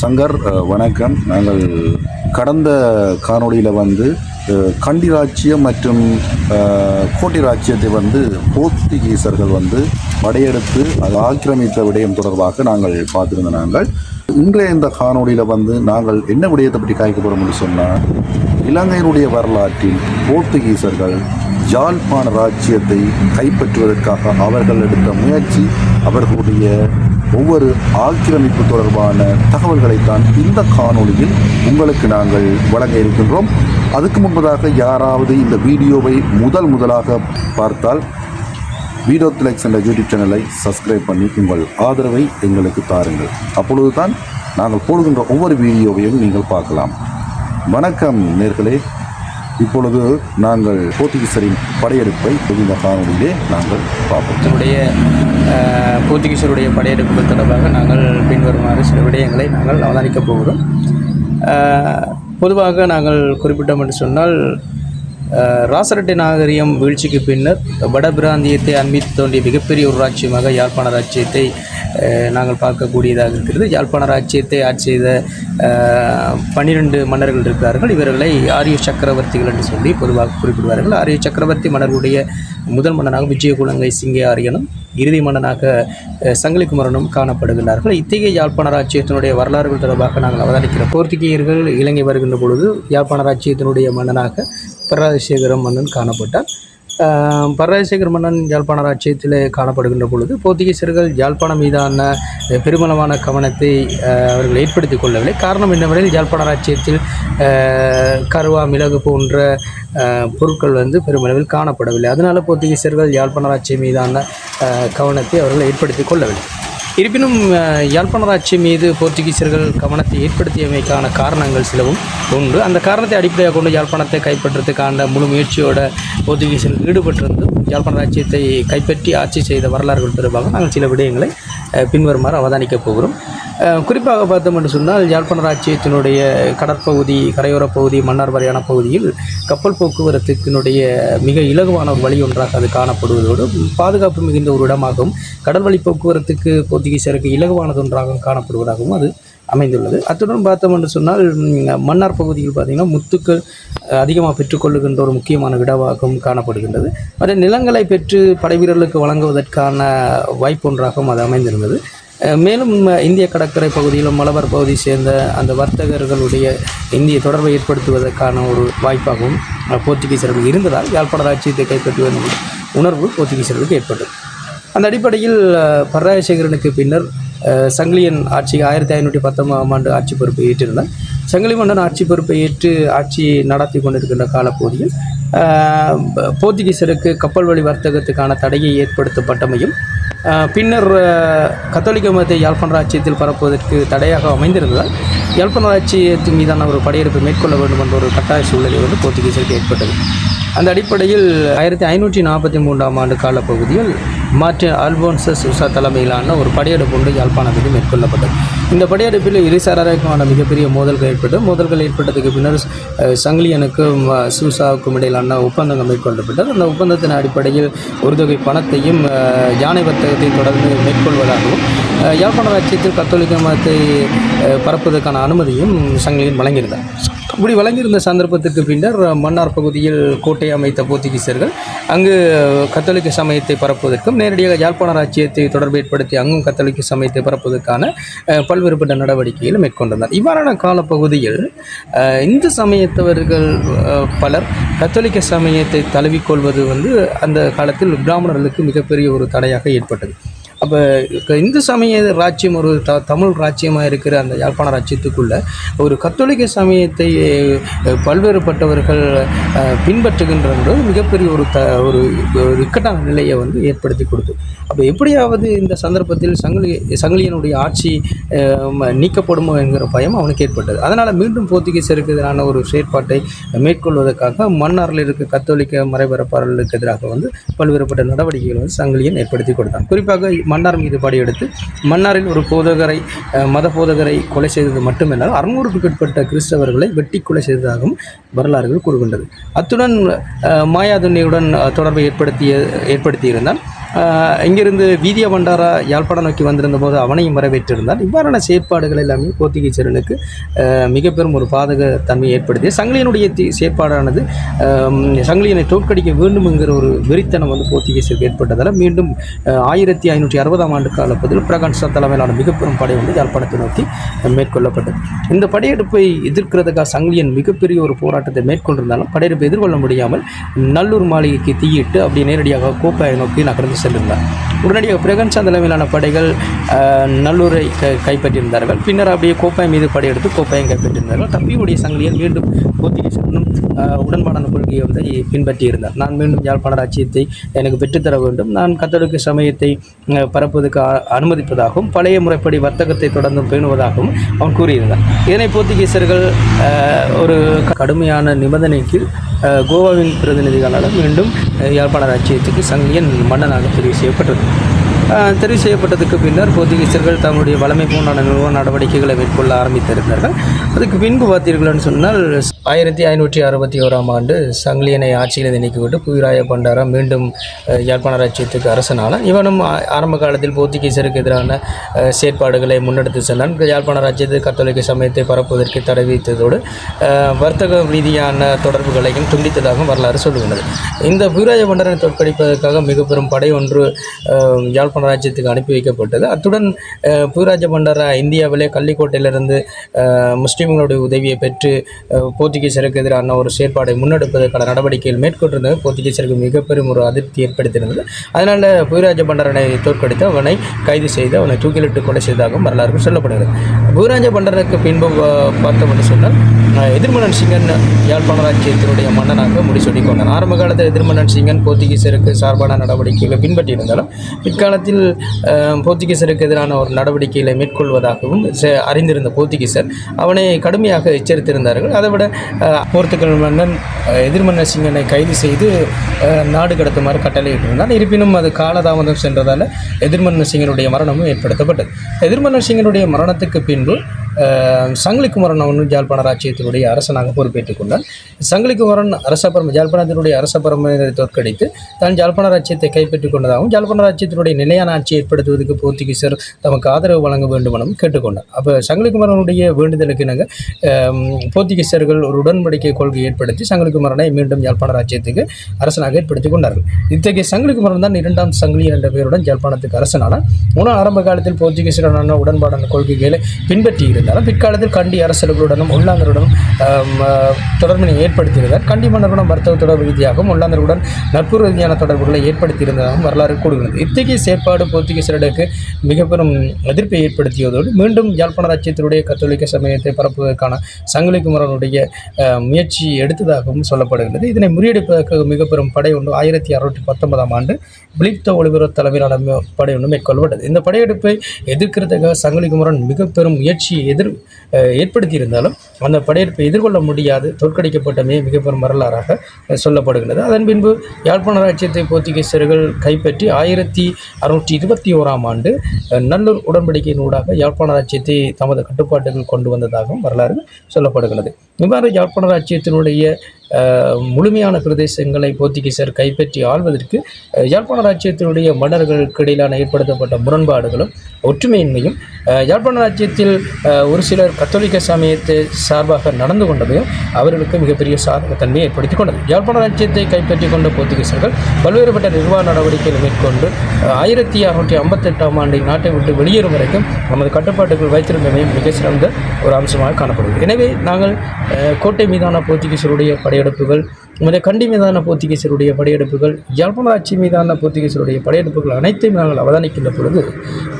சங்கர் வணக்கம். நாங்கள் கடந்த காணொளியில் வந்து கண்டி ராச்சியம் மற்றும் கோட்டி கோட்டை ராச்சியத்தை வந்து போர்த்துகீசர்கள் வந்து படையெடுத்து அதை ஆக்கிரமித்த விடயம் தொடர்பாக நாங்கள் பார்த்துருந்த நாங்கள். இன்றைய இந்த காணொலியில் வந்து நாங்கள் என்ன விடயத்தை பற்றி காய்க்க போகிறோம்னு சொன்னால் இலங்கையினுடைய வரலாற்றில் போர்த்துகீசர்கள் யாழ்ப்பாண ராஜ்யத்தை கைப்பற்றுவதற்காக அவர்கள் எடுத்த முயற்சி அவர்களுடைய ஒவ்வொரு ஆக்கிரமிப்பு தொடர்பான தகவல்களைத்தான் இந்த காணொளியில் உங்களுக்கு நாங்கள் வழங்க இருக்கின்றோம். அதுக்கு முன்பதாக யாராவது இந்த வீடியோவை முதல் முதலாக பார்த்தால் வீடியோ திலக்ஸ் என்ற யூடியூப் சேனலை சப்ஸ்கிரைப் பண்ணி உங்கள் ஆதரவை எங்களுக்கு தாருங்கள். அப்பொழுதுதான் நாங்கள் போடுகின்ற ஒவ்வொரு வீடியோவையும் நீங்கள் பார்க்கலாம். வணக்கம் நேர்களே. இப்பொழுது நாங்கள் போர்த்துகீசரின் படையெடுப்பை இந்த காணொலியிலே நாங்கள் பார்ப்போம். இதனுடைய போர்த்துகீசருடைய படையெடுப்புகள் தொடர்பாக நாங்கள் பின்வருமாறு சில விடயங்களை நாங்கள் அவதானிக்கப் போகிறோம். பொதுவாக நாங்கள் குறிப்பிட்டோம் என்று சொன்னால் ராசரட்டை நாகரிகம் வீழ்ச்சிக்கு பின்னர் வட பிராந்தியத்தை அண்மித்து தோண்டிய மிகப்பெரிய ஒரு ராஜ்யமாக யாழ்ப்பாண ராஜ்யத்தை நாங்கள் பார்க்கக்கூடியதாக இருக்கிறது. யாழ்ப்பாண ராஜ்யத்தை ஆட்சி செய்த பன்னிரெண்டு மன்னர்கள் இருக்கிறார்கள். இவர்களை ஆரிய சக்கரவர்த்திகள் என்று சொல்லி பொதுவாக குறிப்பிடுவார்கள். ஆரிய சக்கரவர்த்தி மன்னர்களுடைய முதல் மன்னனாக விஜயகுலங்கை சிங்கே ஆரியனும் இறுதி மன்னனாக சங்கலிக்குமரனும் காணப்படுகிறார்கள் காணப்படுகின்றார்கள். இத்தகைய யாழ்ப்பாண ராஜ்யத்தினுடைய வரலாறுகள் தொடர்பாக நாங்கள் அவதானிக்கிறோம் போர்த்துகீயர்கள் இலங்கை வருகின்ற பொழுது யாழ்ப்பாண ராஜ்யத்தினுடைய மன்னனாக பரராஜசேகர மன்னன் காணப்பட்டார் பரராஜசேகர மன்னன் யாழ்ப்பாண ராஜ்யத்தில் காணப்படுகின்ற பொழுது போர்த்துகீசர்கள் யாழ்ப்பாணம் மீதான பெருமளவான கவனத்தை அவர்கள் ஏற்படுத்தி கொள்ளவில்லை. காரணம் என்னவெனில் யாழ்ப்பாண ராஜ்யத்தில் கருவா மிளகு போன்ற பொருட்கள் வந்து பெருமளவில் காணப்படவில்லை. அதனால் போர்த்துகீசர்கள் யாழ்ப்பாண ராஜ்யம் மீதான கவனத்தை அவர்கள் ஏற்படுத்தி கொள்ளவில்லை. இருப்பினும் யாழ்ப்பாணராட்சி யாழ்ப்பாண மீது போர்த்துகீசர்கள் கவனத்தை ஏற்படுத்தியமைக்கான காரணங்கள் சிலவும் உண்டு. அந்த காரணத்தை அடிப்படையாக கொண்டு யாழ்ப்பாணத்தை கைப்பற்றுறதுக்கான முழு முயற்சியோட போர்த்துகீசியர்கள் ஈடுபட்டிருந்தும் யாழ்ப்பாண ராஜ்யத்தை கைப்பற்றி ஆட்சி செய்த வரலாறுகள் தொடர்பாக நாங்கள் சில விடயங்களை பின்வருமாறு அவதானிக்கப் போகிறோம். குறிப்பாக பார்த்தோம் என்று சொன்னால் யாழ்ப்பாண ராஜ்யத்தினுடைய கடற்பகுதி கரையோரப் பகுதி மன்னார் வரையான பகுதியில் கப்பல் போக்குவரத்துக்கினுடைய மிக இலகுவான ஒரு வழி ஒன்றாக அது காணப்படுவதோடு பாதுகாப்பு மிகுந்த ஒரு இடமாகவும் கடல்வழி போக்குவரத்துக்கு போர்த்துகீசருக்கு இலகுவானது ஒன்றாகவும் காணப்படுவதாகவும் அது அமைந்துள்ளது. அத்துடன் பார்த்தோம் என்று சொன்னால் மன்னார் பகுதியில் பார்த்திங்கன்னா முத்துக்கள் அதிகமாக பெற்றுக்கொள்ளுகின்ற ஒரு முக்கியமான விடவாகவும் காணப்படுகின்றது. மற்ற நிலங்களை பெற்று படைவீரர்களுக்கு வழங்குவதற்கான வாய்ப்பு ஒன்றாகவும் அது அமைந்திருந்தது. மேலும் இந்திய கடற்கரை பகுதியிலும் மலபார் பகுதியை சேர்ந்த அந்த வர்த்தகர்களுடைய இந்திய தொடர்பை ஏற்படுத்துவதற்கான ஒரு வாய்ப்பாகவும் போர்த்துகீசர்கள் இருந்ததால் யாழ்ப்பாண ராஜ்யத்தை கைப்பற்றுவதன் உணர்வு போர்த்துகீசர்களுக்கு ஏற்பட்டது. அந்த அடிப்படையில் பரராஜசேகரனுக்கு பின்னர் சங்கிலியன் ஆட்சி ஆயிரத்தி ஐநூற்றி பத்தொன்பதாம் ஆண்டு ஆட்சி பொறுப்பை ஏற்றிருந்தார். சங்கிலி மன்னன் ஆட்சி பொறுப்பை ஏற்று ஆட்சி நடத்தி கொண்டிருக்கின்ற காலப்பகுதியில் போர்த்துகீசருக்கு கப்பல் வழி வர்த்தகத்துக்கான தடையை ஏற்படுத்தப்பட்டமையும் பின்னர் கத்தோலிக்க மதத்தை யாழ்ப்பாண ராஜ்யத்தில் பரப்புவதற்கு தடையாக அமைந்திருந்ததால் யாழ்ப்பாண ராஜ்யத்தின் மீதான ஒரு படையெடுப்பை மேற்கொள்ள வேண்டும் என்ற ஒரு கட்டாய சூழ்நிலை வந்து போர்த்துகீசருக்கு ஏற்பட்டது. அந்த அடிப்படையில் ஆயிரத்தி ஐநூற்றி நாற்பத்தி மூன்றாம் ஆண்டு காலப்பகுதியில் மார்டின் அல்போன்சஸ் உசா தலைமையிலான ஒரு படையெடுப்பு ஒன்று யாழ்ப்பாணத்தில் மேற்கொள்ளப்பட்டது. இந்த படையெடுப்பில் இருசாராருக்குமான மிகப்பெரிய மோதல்கள் ஏற்பட்டு மோதல்கள் ஏற்பட்டதுக்கு பின்னர் சங்கிலியனுக்கும் சூசாவுக்கும் இடையிலான ஒப்பந்தங்கள் மேற்கொள்ளப்பட்டது. அந்த ஒப்பந்தத்தின் அடிப்படையில் ஒரு தொகை பணத்தையும் யானை வர்த்தகத்தை தொடர்ந்து மேற்கொள்வதாகவும் யாழ்ப்பாண ராஜ்யத்தில் கத்தோலிக்க மதத்தை பரப்புவதற்கான அனுமதியும் சங்கிலியன் வழங்கியிருந்தார். இப்படி வழங்கியிருந்த சந்தர்ப்பத்துக்கு பின்னர் மன்னார் பகுதியில் கோட்டை அமைத்த போர்த்துகீசர்கள் அங்கு கத்தோலிக்க சமயத்தை பரப்புவதற்கும் நேரடியாக யாழ்ப்பாண ராஜ்யத்தை தொடர்பு ஏற்படுத்தி அங்கும் கத்தோலிக்க சமயத்தை பரப்புவதற்கான பல்வேறுபட்ட நடவடிக்கைகளை மேற்கொண்டனர். இவ்வாறான காலப்பகுதியில் இந்து சமயத்தவர்கள் பலர் கத்தோலிக்க சமயத்தை தழுவிக்கொள்வது வந்து அந்த காலத்தில் பிராமணர்களுக்கு மிகப்பெரிய ஒரு தடையாக ஏற்பட்டது. அப்போ இந்து சமய ராஜ்யம் ஒரு த தமிழ் ராஜ்யமாக இருக்கிற அந்த யாழ்ப்பாண ராஜ்யத்துக்குள்ளே ஒரு கத்தோலிக்க சமயத்தை பல்வேறுபட்டவர்கள் பின்பற்றுகின்றது மிகப்பெரிய ஒரு த ஒரு இக்கட்டான நிலையை வந்து ஏற்படுத்தி கொடுத்து. அப்போ எப்படியாவது இந்த சந்தர்ப்பத்தில் சங்கிலி சங்கிலியனுடைய ஆட்சி ம- நீக்கப்படுமோ என்கிற பயம் அவனுக்கு ஏற்பட்டது. அதனால் மீண்டும் போர்த்துகீசருக்கு எதிரான ஒரு செயற்பாட்டை மேற்கொள்வதற்காக மன்னாரில் இருக்க கத்தோலிக்க மறைபரப்பாளர்களுக்கு எதிராக வந்து பல்வேறுபட்ட நடவடிக்கைகள் வந்து சங்கிலியன் ஏற்படுத்தி கொடுத்தான். குறிப்பாக மன்னார் மீது படையெடுத்து மன்னாரில் ஒரு போதகரை மத போதகரை கொலை செய்தது மட்டுமல்லால் அறுநூறுக்கு உட்பட்ட கிறிஸ்தவர்களை வெட்டி கொலை செய்ததாகவும் வரலாறுகள் கூறுகின்றது. அத்துடன் மாயாதுன்னியுடன் தொடர்பை ஏற்படுத்திய ஏற்படுத்தியிருந்தான் இங்கிருந்து வீதிய பண்டாரா யாழ்ப்பாணம் நோக்கி வந்திருந்த போது அவனையும் வரவேற்றிருந்தார் இவ்வாறான செயற்பாடுகள் எல்லாமே போர்த்துகீசரனுக்கு மிகப்பெரும் மிக பெரும் ஒரு பாதக தன்மையை ஏற்படுத்தி சங்கிலியனுடைய செயற்பாடானது சங்கிலியனை தோற்கடிக்க வேண்டும் என்கிற ஒரு வெறித்தனம் வந்து போர்த்துகீசருக்கு ஏற்பட்டதால் மீண்டும் ஆயிரத்தி ஐநூற்றி அறுபதாம் ஆண்டு காலப்பதில் பிரகாஷ் தலைமையிலான மிக பெரும் படை வந்து யாழ்ப்பாணத்தை நோக்கி மேற்கொள்ளப்பட்டது. இந்த படையெடுப்பை எதிர்க்கிறதுக்காக சங்கிலியன் மிகப்பெரிய ஒரு போராட்டத்தை மேற்கொண்டிருந்தாலும் படையெடுப்பை எதிர்கொள்ள முடியாமல் நல்லூர் மாளிகைக்கு தீயிட்டு அப்படியே நேரடியாக கோப்பாயை நோக்கி நகர்ந்து சென்றிருந்தார் உடனடியாக பிரகன்சா தலைமையிலான படைகள் நல்லூரை க கைப்பற்றியிருந்தார்கள். பின்னர் அப்படியே கோப்பாய் மீது படையெடுத்து கோப்பாயம் கைப்பற்றியிருந்தார்கள். தப்பியுடைய சங்கிலியன் மீண்டும் போர்த்துகீசனும் ஆஹ், உடன்பாடான கொள்கையை வந்து பின்பற்றியிருந்தார். நான் மீண்டும் யாழ்ப்பாண ராஜ்யத்தை எனக்கு பெற்றுத்தர வேண்டும். நான் கத்தோலிக்க சமயத்தை பரப்புவதற்கு அ- அனுமதிப்பதாகவும் பழைய முறைப்படி வர்த்தகத்தை தொடர்ந்து பேணுவதாகவும் அவன் கூறியிருந்தார். இதனை போர்த்துகீசர்கள் ஒரு கடுமையான நிபந்தனை கீழ் கோவாவின் பிரதிநிதிகளால் மீண்டும் யாழ்ப்பாண ராஜ்யத்துக்கு சங்கியன் மன்னனாக தெரிவு செய்யப்பட்டது. தெரிவு செய்யப்பட்டதுக்கு பின்னர் போர்த்துகீசர்கள் தங்களுடைய வளமை போன்றான நடவடிக்கைகளை மேற்கொள்ள ஆரம்பித்திருந்தார்கள். அதுக்கு பின்பு பார்த்தீர்கள்னு சொன்னால் ஆயிரத்தி ஐநூற்றி அறுபத்தி ஓராம் ஆண்டு சங்கிலியனை ஆட்சியில் நீக்கிவிட்டு புவிராய பண்டாரா மீண்டும் யாழ்ப்பாண ராஜ்யத்துக்கு அரசனான இவனும் ஆரம்ப காலத்தில் போர்த்துகீசருக்கு எதிரான செயற்பாடுகளை முன்னெடுத்து சென்றான். யாழ்ப்பாண ராஜ்யத்து கத்தோலிக்க சமயத்தை பரப்புவதற்கு தடை விதித்ததோடு வர்த்தக ரீதியான தொடர்புகளையும் துண்டித்ததாகவும் வரலாறு சொல்லுகின்றது. இந்த புவிராய பண்டாரனை தோற்கடிப்பதற்காக மிக பெரும் படை ஒன்று யாழ் யாழ்ப்பாண ராஜ்யத்துக்கு அனுப்பி வைக்கப்பட்டது. அத்துடன் புதுராஜ பண்டாரா இந்தியாவிலே கள்ளிக்கோட்டையிலிருந்து முஸ்லீம்களுடைய உதவியை பெற்று போர்த்துகீசருக்கு எதிரான ஒரு செயற்பாடை முன்னெடுப்பதற்கான நடவடிக்கைகள் மேற்கொண்டிருந்தது. போர்த்துகீசருக்கு மிகப்பெரும் ஒரு அதிருப்தி ஏற்படுத்தியிருந்தது. அதனால் புயராஜ பண்டாரனை தோற்கடித்து அவனை கைது செய்து அவனை தூக்கிலிட்டு கொலை செய்ததாகவும் வரலாறு சொல்லப்படுகிறது. புவிராஜ பண்டாரனுக்கு பின்பு பார்த்தோம் என்று சொன்னால் எதிர்மன்னன் சிங்கன் யாழ்ப்பாண ராஜ்யத்தினுடைய மன்னனாக முடிசூட்டி கொண்டான். ஆரம்ப காலத்தில் எதிர்மன்னன் சிங்கன் போர்த்துகீசருக்கு சார்பான நடவடிக்கைகளை பின்பற்றியிருந்தாலும் பிற்காலத்தில் அஹ், போர்த்துகீசருக்கு எதிரான ஒரு நடவடிக்கைகளை மேற்கொள்வதாகவும் அறிந்திருந்த போர்த்துகீசர் அவனை கடுமையாக எச்சரித்திருந்தார்கள். அதை விட போர்த்துகல் மன்னன் அஹ், எதிர்மன்னர் சிங்கனை கைது செய்து நாடு கடத்துமாறு கட்டளையிட்டிருந்தான். இருப்பினும் அது காலதாமதம் சென்றதால் எதிர்மன்னர் சிங்கனுடைய மரணமும் ஏற்படுத்தப்பட்டது. எதிர்மன்னர் சிங்கனுடைய மரணத்துக்கு பின்பு சங்கிலி குமரன் அவனும் ஜாழ்ப்பாண ராஜ்யத்தினுடைய அரசனாக பொறுப்பேற்றுக் கொண்டான். சங்கிலி குமரன் அரச பரம ஜாழ்ப்பாணத்தினுடைய அரச பரம்பரை தோற்கடித்து தான் ஜாழ்ப்பாண ராஜ்யத்தை கைப்பற்றிக் கொண்டதாகவும் ஜாழ்ப்பாண ராஜ்யத்தினுடைய நிலையான ஆட்சியை ஏற்படுத்துவதற்கு போர்த்துகீசர் தமக்கு ஆதரவு வழங்க வேண்டுமெனும் கேட்டுக்கொண்டார் அப்போ சங்கிலிக்குமரனுடைய வேண்டுதலுக்கு இணங்க போர்த்துகீசர்கள் ஒரு உடன்படிக்கை கொள்கை ஏற்படுத்தி சங்கிலிகுமரனை மீண்டும் ஜாழ்ப்பாண ராஜ்யத்துக்கு அரசனாக ஏற்படுத்திக் கொண்டார்கள். இத்தகைய சங்கிலிக்குமரன் தான் இரண்டாம் சங்கிலி என்ற பெயருடன் ஜாழ்ப்பாணத்துக்கு அரசனான உணவு ஆரம்ப காலத்தில் போர்த்துகீசருடனான உடன்பாடான கொள்கைகளை பின்பற்றி இருந்தாலும் பிற்காலத்தில் கண்டி அரசர்களுடனும் உள்ளாந்தருடனும் தொடர்பினை ஏற்படுத்தியிருந்தார். கண்டி மன்னருடன் வர்த்தக தொடர்பு ரீதியாகவும் உள்ளாந்தருடன் நட்பு ரீதியான தொடர்புகளை ஏற்படுத்தியிருந்ததாகவும் வரலாறு கூறுகிறது. இத்தகைய செயற்பாடு போர்த்துகீசர்களுக்கு மிக பெரும் எதிர்ப்பை ஏற்படுத்தியதோடு மீண்டும் யாழ்ப்பாண ராஜ்யத்தினுடைய கத்தோலிக்க சமயத்தை பரப்புவதற்கான சங்கிலி குமரனுடைய முயற்சி எடுத்ததாகவும் சொல்லப்படுகிறது. இதனை முறியடிப்பதற்கு மிக பெரும் படை ஒன்று ஆயிரத்தி அறுநூற்றி பத்தொன்பதாம் ஆண்டு பிலிப்த ஒளிபரப்பு தலைமையிலான படை ஒன்று மேற்கொள்ளப்பட்டது. இந்த படையெடுப்பை எதிர்க்கிறதுக்காக சங்கிலி குமரன் மிக பெரும் முயற்சியை எதிர் ஏற்படுத்தியிருந்தாலும் அந்த படையெடுப்பை எதிர்கொள்ள முடியாது. தோற்கடிக்கப்பட்டமே மிகப்பெரும் வரலாறாக சொல்லப்படுகின்றது. சொல்லப்படுகிறது அதன் பின்பு யாழ்ப்பாண ராஜ்யத்தை போர்த்துகீசர்கள் கைப்பற்றி ஆயிரத்தி அறுநூற்றி இருபத்தி ஓராம் ஆண்டு நல்லூர் உடன்படிக்கையினூடாக யாழ்ப்பாண ராஜ்யத்தை தமது கட்டுப்பாட்டுகள் கொண்டு வந்ததாகவும் வரலாறு சொல்லப்படுகிறது. இவ்வாறு யாழ்ப்பாண ராஜ்யத்தினுடைய முழுமையான பிரதேசங்களை போர்த்துகீசர் கைப்பற்றி ஆள்வதற்கு யாழ்ப்பாண ராஜ்யத்தினுடைய மன்னர்களுக்கு இடையிலான ஏற்படுத்தப்பட்ட முரண்பாடுகளும் ஒற்றுமையின்மையும் யாழ்ப்பாண ராஜ்யத்தில் ஒரு சிலர் கத்தோலிக்க சமயத்தை சார்பாக நடந்து கொண்டதையும் அவர்களுக்கு மிகப்பெரிய சார்பு தன்மையை ஏற்படுத்தி கொண்டது. யாழ்ப்பாண ராஜ்யத்தை கைப்பற்றி கொண்ட போர்த்துகீசர்கள் பல்வேறுபட்ட நிர்வாக நடவடிக்கைகளை மேற்கொண்டு ஆயிரத்தி அறுநூற்றி ஐம்பத்தெட்டாம் ஆண்டு நாட்டை விட்டு வெளியேறும் வரைக்கும் நமது கட்டுப்பாட்டுக்குள் வைத்திருந்தமையும் மிக சிறந்த ஒரு அம்சமாக காணப்படுகிறது. எனவே நாங்கள் கோட்டை மீதான போர்த்துகீசருடைய படையெடுப்புகள் நமது கண்டி மீதான போர்த்துகீசருடைய படையெடுப்புகள் யாழ்ப்பாண ஆட்சி மீதான போர்த்துகீசருடைய படையெடுப்புகள் அனைத்தையும் நாங்கள் அவதானிக்கின்ற பொழுது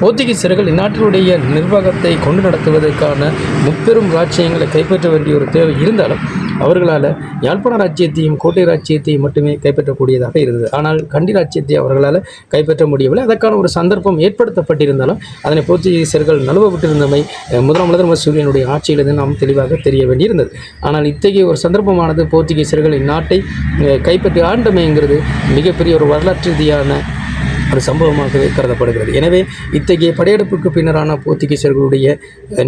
போர்த்துகீசர்கள் இந்நாட்டினுடைய நிர்வாகத்தை கொண்டு நடத்துவதற்கான முப்பெரும் ராஜ்யங்களை கைப்பற்ற வேண்டிய ஒரு தேவை இருந்தாலும் அவர்களால் யாழ்ப்பாண ராஜ்யத்தையும் கோட்டை ராஜ்யத்தையும் மட்டுமே கைப்பற்றக்கூடியதாக இருந்தது. ஆனால் கண்டி ராஜ்யத்தை அவர்களால் கைப்பற்ற முடியவில்லை. அதற்கான ஒரு சந்தர்ப்பம் ஏற்படுத்தப்பட்டிருந்தாலும் அதனை போர்த்துகீசர்கள் நழுவப்பட்டிருந்தமை அஹ், முதலாம் முதல்வர் சூரியனுடைய ஆட்சியிலிருந்து நாம் தெளிவாக தெரிய வேண்டியிருந்தது. ஆனால் இத்தகைய ஒரு சந்தர்ப்பமானது போர்த்துகீசர்கள் இந்நாட்டை கைப்பற்றி ஆண்டமைங்கிறது மிகப்பெரிய ஒரு வரலாற்று ரீதியான ஒரு சம்பவமாகவே கருதப்படுகிறது. எனவே இத்தகைய படையெடுப்புக்கு பின்னரான போர்த்துகீசர்களுடைய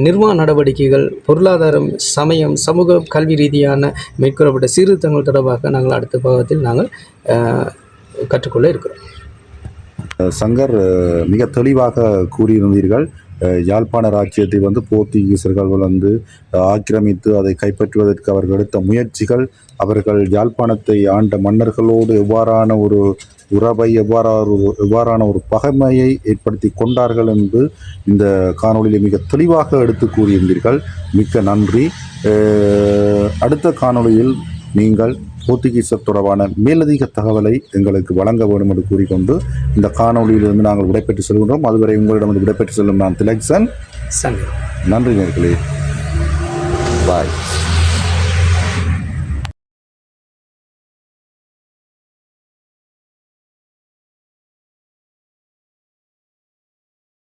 நிர்வாக நடவடிக்கைகள் பொருளாதாரம் சமயம் சமூக கல்வி ரீதியான மேற்கொள்ளப்பட்ட சீர்திருத்தங்கள் தொடர்பாக நாங்கள் அடுத்த பாகத்தில் நாங்கள் கற்றுக்கொள்ள இருக்கிறோம். சங்கர் மிக தெளிவாக கூறியிருந்தீர்கள். யாழ்ப்பாண ராஜ்யத்தை வந்து போர்த்துகீசர்கள் வந்து ஆக்கிரமித்து அதை கைப்பற்றுவதற்கு அவர்கள் எடுத்த முயற்சிகள் அவர்கள் யாழ்ப்பாணத்தை ஆண்ட மன்னர்களோடு எவ்வாறான ஒரு உறவை எவ்வாறான ஒரு எவ்வாறான ஒரு பகைமையை ஏற்படுத்தி கொண்டார்கள் என்று இந்த காணொளியில் மிக தெளிவாக எடுத்து கூறியிருந்தீர்கள். மிக்க நன்றி. அடுத்த காணொளியில் நீங்கள் போர்த்துகீசர் தொடர்பான மேலதிக தகவலை எங்களுக்கு வழங்க வேண்டும் என்று கூறிக்கொண்டு இந்த காணொளியிலிருந்து நாங்கள் விடைபெற்று செல்கின்றோம். அதுவரை உங்களிடம் விடைபெற்று செல்லும் நான் திலக்சன். நன்றி நேர்களே.